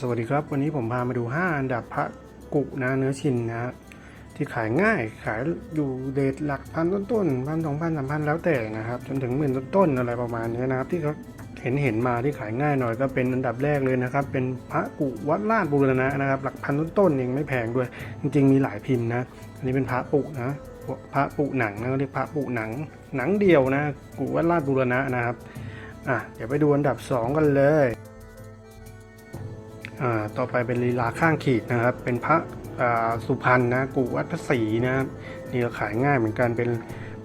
สวัสดีครับ วันนี้ผมพามาดู 5 อันดับพระกุนะเนื้อชินนะที่ขายง่ายขายอยู่เดทหลักพันต้นๆพันสองพันสามพันแล้วแต่นะครับ จนถึงหมื่นต้นๆอะไรประมาณนี้นะครับ ที่เขาเห็นเห็นมาที่ขายง่ายหน่อยก็เป็นอันดับแรกเลยนะครับ เป็นพระกุวัดลาดบูรณะนะครับ หลักพันต้นๆเองไม่แพงด้วย จริง ๆ มีหลายพิมพ์นะ อันนี้เป็นพระปุนะพระปุหนังนะเขาเรียกพระปุหนังหนังเดียวนะกุวัดลาดบูรณะนะครับอะเดี๋ยวไปดูอันดับสองกันเลย ต่อไปเป็นลีลาข้างขีดนะครับ เป็นพระสุพรรณนะกุวัดพระศรีนะครับนี่ก็ขายง่ายเหมือนกันเป็น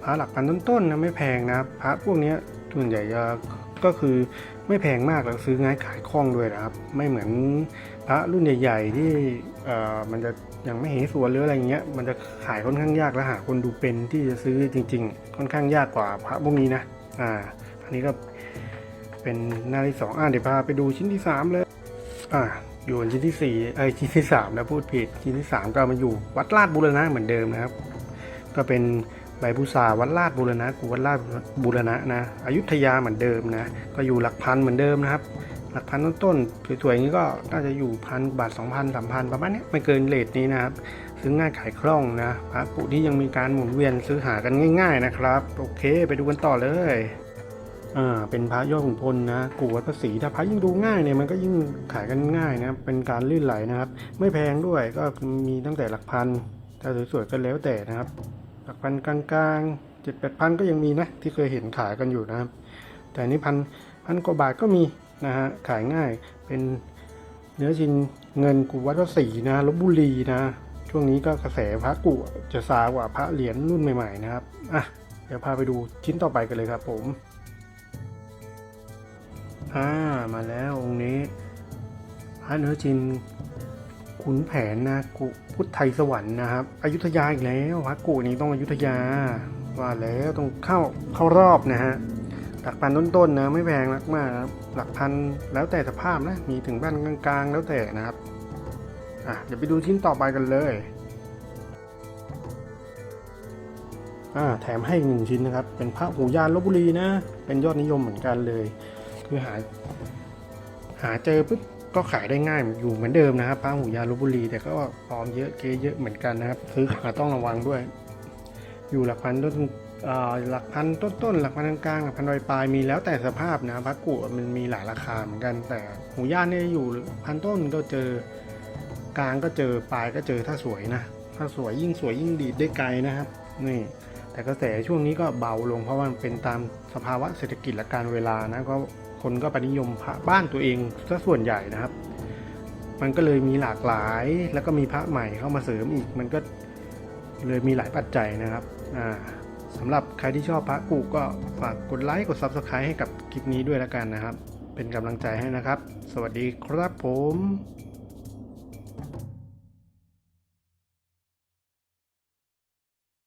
พระหลักพันต้นๆนะไม่แพงนะครับพระพวกนี้ส่วนใหญ่จะก็คือไม่แพงมากแล้วซื้อง่ายขายคล่องด้วยนะครับ ไม่เหมือนพระรุ่นใหญ่ ๆ ที่มันจะยังไม่เห็นสวนหรืออะไรเงี้ยมันจะขายค่อนข้างยากและหาคนดูเป็นที่จะซื้อจริง ๆ ค่อนข้างยากกว่าพระพวกนี้นะอ่าอันนี้ก็เป็นหน้าที่สองอ่าเดี๋ยวพาไปดูชิ้นที่สามเลย อ่าอยู่ชิ้นที่สี่เอ้ยชิ้นที่สามนะพูดผิดชิ้นที่สามก็มาอยู่วัดลาดบุรณะเหมือนเดิมนะครับ ก็เป็นใบพุทราวัดลาดบุรณะกูวัดลาดบุรณะนะอยุธยาเหมือนเดิมนะ ก็อยู่หลักพันเหมือนเดิมนะครับ หลักพันต้นๆสวยๆอย่างนี้ก็น่าจะอยู่พันบาทสองพันสามพันประมาณนี้ไม่เกินเลทนี้นะครับ ซื้อง่ายขายคล่องนะพระปุที่ยังมีการหมุนเวียนซื้อหากันง่าย ๆนะครับ โอเค ไปดูกันต่อเลย อ่าเป็นพระยอดขุนพลนะกูวัดภาษีถ้าพระยิ่งดูง่ายเนี่ยมันก็ยิ่งขายกันง่ายนะเป็นการลื่นไหลนะครับ ไม่แพงด้วยก็มีตั้งแต่หลักพันถ้าสวยๆก็แล้วแต่นะครับ หลักพันกลางๆเจ็ดแปดพันก็ยังมีนะที่เคยเห็นขายกันอยู่นะครับ แต่นี้พันพันกว่าบาทก็มีนะฮะขายง่ายเป็นเนื้อชิ้นเงินกูวัดภาษีนะลบบุรีนะ ช่วงนี้ก็กระแสพระกุจะซากว่าพระเหรียญรุ่นใหม่ๆนะครับอะเดี๋ยวพาไปดูชิ้นต่อไปกันเลยครับผม อ่ามาแล้วองค์นี้พระเนื้อจินขุนแผนนะกุพุทธไทยสวรรค์นะครับอยุธยาอีกแล้วพระกุนี้ต้องอยุธยาว่าแล้วต้องเข้าเข้ารอบนะฮะหลักพันต้นๆนะไม่แพงมากมากครับหลักพันแล้วแต่สภาพนะมีถึงบ้านกลางๆ แล้วแต่นะครับอะเดี๋ยวไปดูชิ้นต่อไปกันเลยอ่าแถมให้หนึ่งชิ้นนะครับ เป็นพระหูยานลบบุรีนะ เป็นยอดนิยมเหมือนกันเลย คือหา หาเจอปุ๊บก็ขายได้ง่ายอยู่เหมือนเดิมนะครับพระหูยาลบบุรี แต่ก็ปลอมเยอะเกเยอะเหมือนกันนะครับ ซื้อขาต้องระวังด้วย อยู่หลักพันต้นหลักพันต้นต้นๆหลักพันกลางหลักพันปลายมีแล้วแต่สภาพนะพระกุมันมีหลายราคาเหมือนกัน แต่หูย่านเนี่ยอยู่พันต้นก็เจอกลางก็เจอปลายก็เจอถ้าสวยนะ ถ้าสวยยิ่งสวยยิ่งดีดได้ไกลนะครับ นี่ แต่กระแสช่วงนี้ก็เบาลงเพราะว่ามันเป็นตามสภาวะเศรษฐกิจและการเวลานะก็คนก็ไปนิยมพระบ้านตัวเองซะส่วนใหญ่นะครับ มันก็เลยมีหลากหลายแล้วก็มีพระใหม่เข้ามาเสริมอีก มันก็เลยมีหลายปัจจัยนะครับอ่าสำหรับใครที่ชอบพระกูก็ฝากกดไลค์กด Subscribe ให้กับคลิปนี้ด้วยแล้วกันนะครับ เป็นกำลังใจให้นะครับ สวัสดีครับผม